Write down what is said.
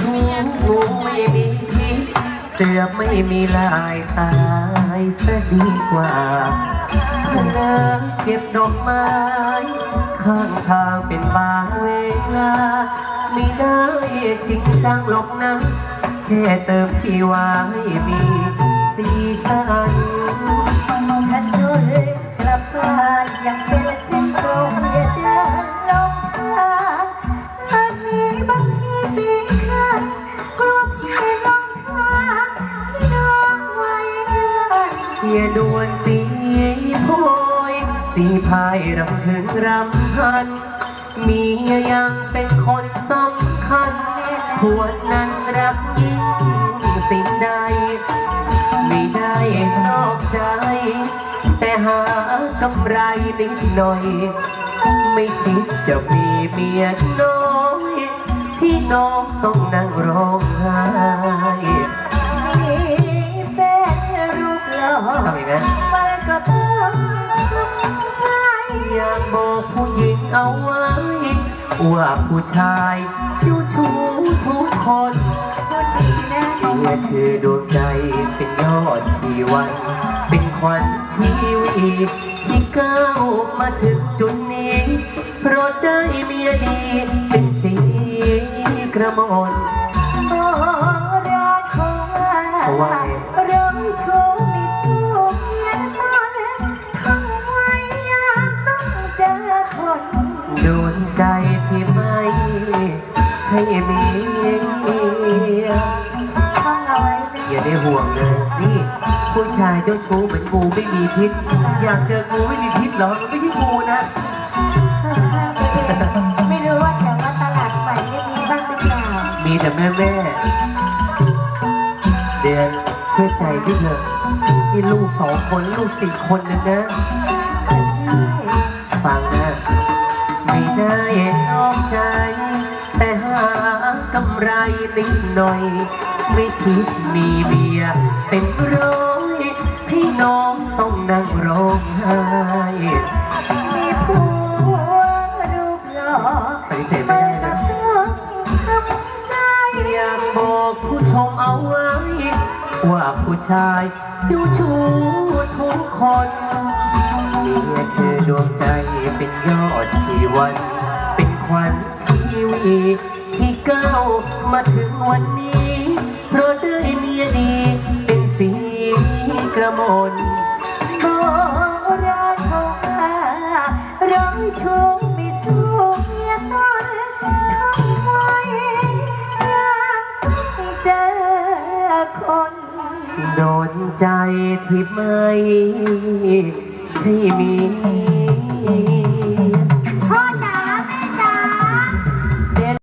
ชู้งูไม่มีพิษเสือไม่มีลายตายซะดีกว่าเลิกเก็บดอกไม้ ข้างทางเป็นบางเวลาไม่ได้จริงจังหรอกนะแค่เติมที่ว่าให้มีสีสัน ย่าดวนตีโพยตีพายรำพึงรำพันเมียยังเป็นคนสำคัญผัวนั้นรักยิ่งสิ่งใด ไม่ได้นอกใจ แต่หากำไรนิดหน่อย ไม่คิดจะมีเมียน้อย ที่น้องต้องนั่งร้องไห้ ผู้หญิงเอาไว้ว่าผู้ชายชู้ชู้ทุกคนพูดดีนะเมื่อคือดวงใจเป็นยอดชีวันเป็นขวัญชีวิตที่ก้าวมาถึงจุดนี้เพราะได้เมียดีเป็นสีกระมนโอ้รักของว่าเพราะว่าไงเราชูมี คนโดนใจที่ไม่ใช่เมียท่องเอาไว้นะอย่าได้ห่วงเลย นี่ ผู้ชายเจ้าชู้เหมือนงูไม่มีพิษ อยากเจองูไม่มีพิษเหรอมันไม่ใช่งูนะไม่รู้ว่าแถวว่าตลาดใหม่ไม่มีบ้างหรือเปล่ามีแต่แม่แม่เดือนเชื่อใจพี่เถอะนี่ลูกสองคนลูกติดคนหนึงนะ ไม่ได้นอกใจ แต่หากำไรนิดหน่อย ไม่คิดมีเบียเป็นร้อยพี่น้องต้องนั่งร้องไห้มีผัวรูปหล่อปฏิเสธไม่ได้มันนะก็ต้งใจอยากบอกผู้ชมเอาไว้ ว่าผู้ชายเจ้าชู้ทุกคน เมียคือดวงใจ เป็นยอดชีวัน เป็นขวัญชีวิตที่ก้าวมาถึงวันนี้ เพราะได้เมียดี เป็นสีกระมนโบราณเขาว่าร้อยชูไม่สู้เมียตอนทำไว้ยากเจอคนโดนใจที่ไม่ใช่มี